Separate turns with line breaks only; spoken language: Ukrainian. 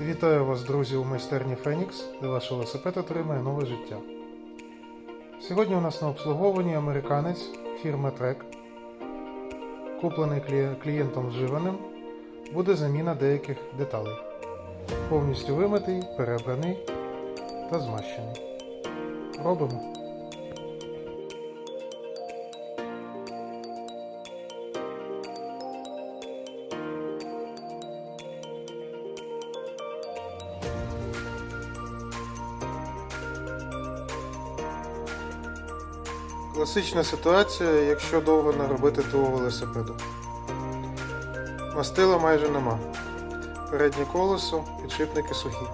Вітаю вас, друзі, у майстерні Фенікс, де ваш велосипед отримає нове життя. Сьогодні у нас на обслуговуванні американець фірми Trek. Куплений клі- клієнтом вживаним, буде заміна деяких деталей. Повністю вимитий, переобраний та змащений. Робимо. Класична ситуація, якщо довго не робити того велосипеду. Мастила майже нема. Переднє колесо, підшипники сухі.